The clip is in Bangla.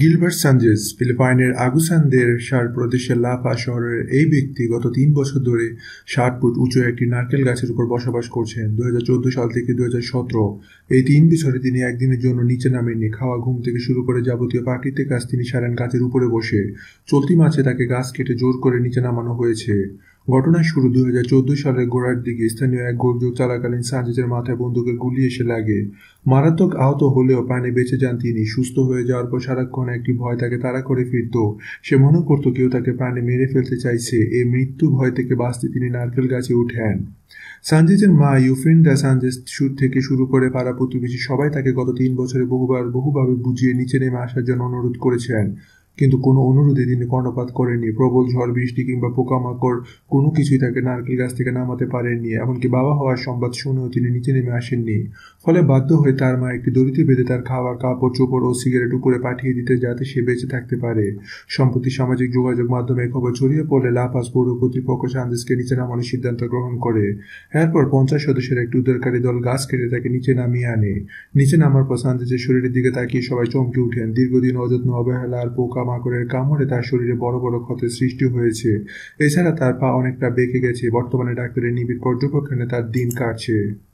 গিলবার্ট সানজেস, ফিলিপাইনের আগুসানদের সার প্রদেশের লাফা শহরের এই ব্যক্তি গত তিন বছর ধরে ষাট ফুট উঁচু একটি নারকেল গাছের উপর বসবাস করছেন। দুই হাজার চোদ্দ সাল থেকে দুই হাজার সতেরো এই তিন বছরে তিনি একদিনের জন্য নিচে নামেননি। খাওয়া, ঘুম থেকে শুরু করে যাবতীয় প্রাকৃতিক কাজ তিনি সারেন গাছের উপরে বসে। চলতি মাছে তাকে গাছ কেটে জোর করে নিচে নামানো হয়েছে। ঘটনার শুরু দুই হাজার চোদ্দ সালের গোড়ার দিকে স্থানীয় এক গোলযোগ চলাকালীন সানচেজের মাথায় বন্দুকের গুলি এসে লাগে। মারাত্মক আহত হলেও প্রাণে বেঁচে যান তিনি। সুস্থ হয়ে যাওয়ার পর সারাক্ষণ একটি ভয় তাকে তাড়া করে ফিরত। সে মনে করত কেউ তাকে প্রাণে মেরে ফেলতে চাইছে। এই মৃত্যু ভয় থেকে বাঁচতে তিনি নারকেল গাছে উঠেন। সানজেজের মা ইউফ্রিনদা সানজেজ সুর থেকে শুরু করে পাড়া প্রতিবেশী সবাই তাকে গত তিন বছরে বহুবার বহুভাবে বুঝিয়ে নিচে নেমে আসার জন্য অনুরোধ করেছেন। কিন্তু কোনো অনুরোধে তিনি কর্ণপাত করেননি। প্রবল ঝড়, বৃষ্টি কিংবা পোকামাকড় কোনো কিছুই তাকে নারকেল গাছ থেকে নামাতে পারেননি, এমনকি বাবা হওয়ার সংবাদ শুনেও তিনি নিচে নেমে আসেননি। ফলে বাধ্য হয়ে তার মা একটি দড়িতে বেঁধে তার খাওয়া কাপড়, চোপড় ও সিগারেট উপরে পাঠিয়ে দিতে যাতে সে বেঁচে থাকতে পারে। সম্প্রতি সামাজিক যোগাযোগ মাধ্যমে খবর ছড়িয়ে পড়লে লাপাস পৌর কর্তৃপক্ষ সান্দেশকে নিচে নামানোর সিদ্ধান্ত গ্রহণ করে। এরপর পঞ্চাশ সদস্যের একটি উদ্ধারকারী দল গাছ কেটে তাকে নিচে নামিয়ে আনে। নিচে নামার পর সান্দেশের শরীরের দিকে তাকিয়ে সবাই চমকে উঠেন দীর্ঘদিন অযত্ন, অবহেলা আর পোকা মাকড়ের কামড়ে তার শরীরে বড় বড় ক্ষতের সৃষ্টি হয়েছে। এছাড়া তার পা অনেকটা বেঁকে গেছে। বর্তমানে ডাক্তারের নিবিড় পর্যবেক্ষণে তার দিন কাটছে।